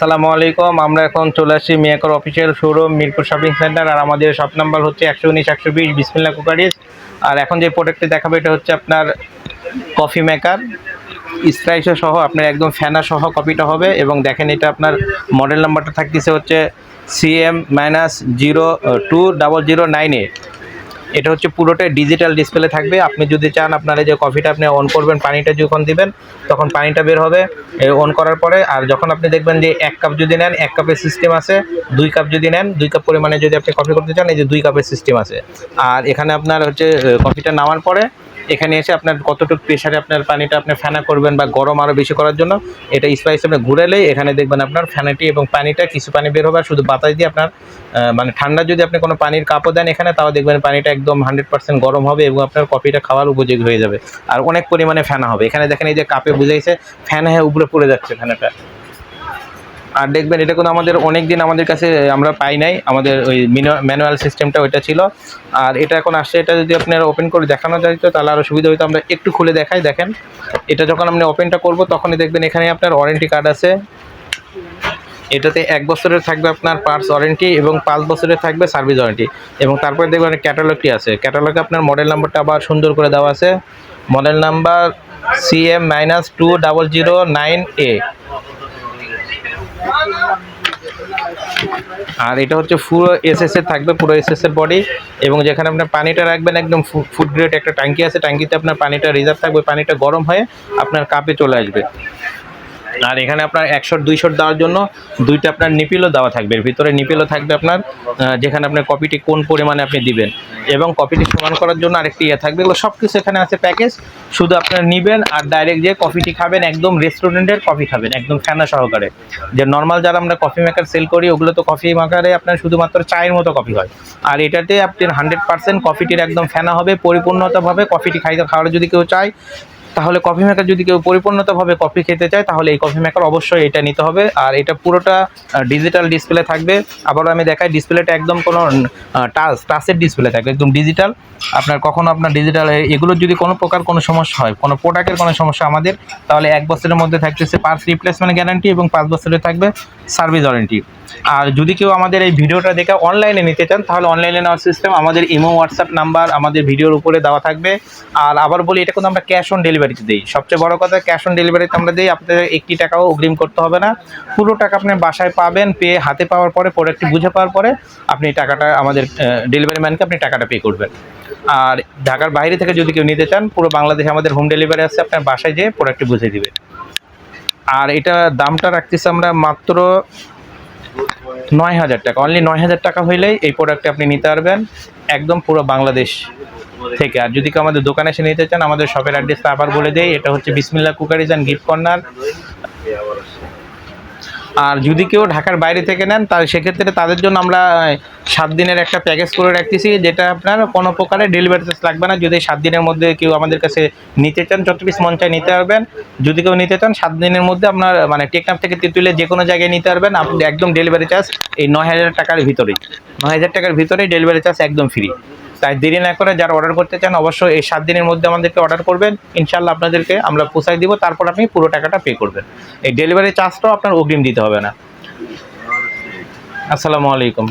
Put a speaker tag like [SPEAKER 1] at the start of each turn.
[SPEAKER 1] সালামু আলাইকুম, আমরা এখন চলে আসছি মিয়াকর official showroom Mirpur shopping centre আর আমাদের শপ নাম্বার হচ্ছে একশো উনিশ, একশো বিশ বিসমিল্লা কুকারিজ। আর এখন যে প্রোডাক্টটি দেখাবো, এটা হচ্ছে আপনার কফি মেকার স্প্রাইসও সহ, আপনার একদম ফ্যানা সহ কপিটা হবে। এবং দেখেন এটা আপনার মডেল নাম্বারটা থাকতেছে হচ্ছে CM minus zero two double zero nine eight এটা হচ্ছে পুরোটাই ডিজিটাল ডিসপ্লে থাকবে। আপনি যদি চান আপনারা যে কফিটা আপনি অন করবেন, পানিটা যখন দিবেন, তখন পানিটা বের হবে অন করার পরে। আর যখন আপনি দেখবেন যে এক কাপ যদি নেন, এক কাপের সিস্টেম আছে, দুই কাপ যদি নেন, দুই কাপ পরিমাণে যদি আপনি কফি করতে চান, এই যে দুই কাপের সিস্টেম আছে। আর এখানে আপনার হচ্ছে কফিটা নামার পরে এখানে এসে আপনার কতটুকু প্রেশারে আপনার পানিটা আপনি ফেনা করবেন বা গরম আরও বেশি করার জন্য, এটা স্পাইস আপনি ঘুরালেই এখানে দেখবেন আপনার ফ্যানাটি এবং পানিটা কিছু পানি বের হবে শুধু বাতাস দিয়ে আপনার মানে ঠান্ডা যদি আপনি কোনো পানির কাপও দেন এখানে, তাও দেখবেন পানিটা একদম হান্ড্রেড পার্সেন্ট গরম হবে এবং আপনার কফিটা খাওয়ার উপযোগী হয়ে যাবে। আর অনেক পরিমাণে ফ্যানা হবে। এখানে দেখেন এই যে কাপে বুঝাইছে ফ্যান হয়ে, উপরে পড়ে যাচ্ছে ফ্যানাটা আর দেখবেন এটা কোনো আমাদের অনেক দিন আমাদের কাছে আমরা পাই নাই। আমাদের ওই ম্যানুয়াল সিস্টেমটা ওইটা ছিল। আর এটা এখন আসছে, এটা যদি আপনারা ওপেন করে দেখানো যাইতো তাহলে আরও সুবিধা হতো আমরা একটু খুলে দেখাই, দেখেন। এটা যখন আমরা ওপেনটা করব, তখনই দেখবেন এখানে আপনার ওয়ারেন্টি কার্ড আছে। এটাতে এক বছরের থাকবে আপনার পার্টস ওয়ারেন্টি এবং পাঁচ বছরের থাকবে সার্ভিস ওয়ারেন্টি এবং তারপরে দেখবেন ক্যাটালগটি আছে। ক্যাটালগে আপনার মডেল নাম্বারটা আবার সুন্দর করে দেওয়া আছে। Model number C CM minus two double zero nine A আর এটা হচ্ছে পুরো এস এর থাকবে, পুরো এসএস এর বডি এবং যেখানে আপনার পানিটা রাখবেন, একদম ফুড গ্রেড একটা ট্যাঙ্কি আছে। ট্যাঙ্কিতে আপনার পানিটা রিজার্ভ থাকবে, পানিটা গরম হয়ে আপনার কাপে চলে আসবে। আর এখানে আপনার একশো দুইশো দেওয়ার জন্য দুইটা আপনার নিপিলও দেওয়া থাকবে। এর ভিতরে নিপিলও থাকবে আপনার যেখানে আপনার কপিটি কোন পরিমাণে আপনি দিবেন। এবং কপিটি সমান করার জন্য আরেকটি ইয়ে থাকবে। এগুলো সব কিছু এখানে আছে প্যাকেজ শুধু আপনার নেবেন আর ডাইরেক্ট যে কফিটি খাবেন, একদম রেস্টুরেন্টের কফি খাবেন, একদম ফ্যানা সহকারে। যে নর্মাল যারা আমরা কফি মেকার সেল করি, ওগুলো তো কফি মেকারে আপনার শুধুমাত্র চায়ের মতো কফি হয়। আর এটাতে আপনার হান্ড্রেড পার্সেন্ট কফিটির একদম ফ্যানা হবে পরিপূর্ণতাভাবে কফিটি খাইতে খাওয়ার যদি কেউ চায় তাহলে কফি মেকার যদি কেউ পরিপূর্ণতাভাবে কফি খেতে চায়, তাহলে এই কফি মেকার অবশ্যই এটা নিতে হবে। আর এটা পুরোটা ডিজিটাল ডিসপ্লে থাকবে। আবারও আমি দেখাই ডিসপ্লেটা একদম কোনো টাচ টাচের ডিসপ্লে থাকবে, একদম ডিজিটাল আপনার কখনো আপনার ডিজিটাল এগুলোর যদি কোনো প্রকার কোনো সমস্যা হয়, কোনো প্রোডাক্টের কোনো সমস্যা আমাদের, তাহলে এক বছরের মধ্যে থাকতেছে পার্স রিপ্লেসমেন্ট গ্যারান্টি এবং পাঁচ বছরের থাকবে সার্ভিস ওয়ারেন্টি আর যদি কেউ আমাদের এই ভিডিওটা দেখে অনলাইনে নিতে চান, তাহলে অনলাইনে নেওয়ার সিস্টেম আমাদের ইমো হোয়াটসঅ্যাপ নাম্বার আমাদের ভিডিওর উপরে দেওয়া থাকবে। আর আবার বলি এটা কিন্তু আমরা ক্যাশ অন ডেলিভারিতে দিই। সবচেয়ে বড় কথা ক্যাশ অন ডেলিভারিতে আমরা দিই, আপনাদের একটি টাকাও অগ্রিম করতে হবে না। পুরো টাকা আপনি বাসায় পাবেন, পেয়ে হাতে পাওয়ার পরে প্রোডাক্টটি বুঝে পাওয়ার পরে, আপনি টাকাটা আমাদের ডেলিভারি ম্যানকে আপনি টাকাটা পে করবেন। আর ঢাকার বাইরে থেকে যদি কেউ নিতে চান, পুরো বাংলাদেশে আমাদের হোম ডেলিভারি আছে, আপনার বাসায় যেয়ে প্রোডাক্টটি বুঝে দিবে আর এটা দামটা রাখতেছি আমরা মাত্র নয় হাজার টাকা। অনলি নয় হাজার টাকা হইলেই এই প্রোডাক্টটি আপনি নিতে পারবেন। একদম পুরো বাংলাদেশ থেকে। আর যদি কেউ আমাদের দোকানে এসে নিতে চান, আমাদের শপের অ্যাড্রেসটা আবার বলে দেয় এটা হচ্ছে Bismillah cookeries and gift corner আর যদি কেউ ঢাকার বাইরে থেকে নেন, তাহলে সেক্ষেত্রে তাদের জন্য আমরা সাত দিনের একটা প্যাকেজ করে রাখতেছি, যেটা আপনার কোনো প্রকারে ডেলিভারি চার্জ লাগবে না। যদি সাত দিনের মধ্যে কেউ আমাদের কাছে নিতে চান, যত পিস মন চায় নিতে পারবেন। যদি কেউ নিতে চান, সাত দিনের মধ্যে আপনার মানে টেকনাফ থেকে তেঁতুলে যে কোনো জায়গায় নিতে পারবেন। আপনি একদম ডেলিভারি চার্জ এই নয় হাজার টাকার ভিতরেই। নয় হাজার টাকার ভিতরেই ডেলিভারি চার্জ একদম ফ্রি তাই দেরি না করে যারা অর্ডার করতে চান অবশ্যই এই সাত দিনের মধ্যে আমাদেরকে অর্ডার করবেন। ইনশাল্লাহ আপনাদেরকে আমরা পোসাই দিব, তারপর আপনি পুরো টাকাটা পে করবেন। এই ডেলিভারি চার্জটাও আপনার অগ্রিম দিতে হবে না। আসসালামু আলাইকুম।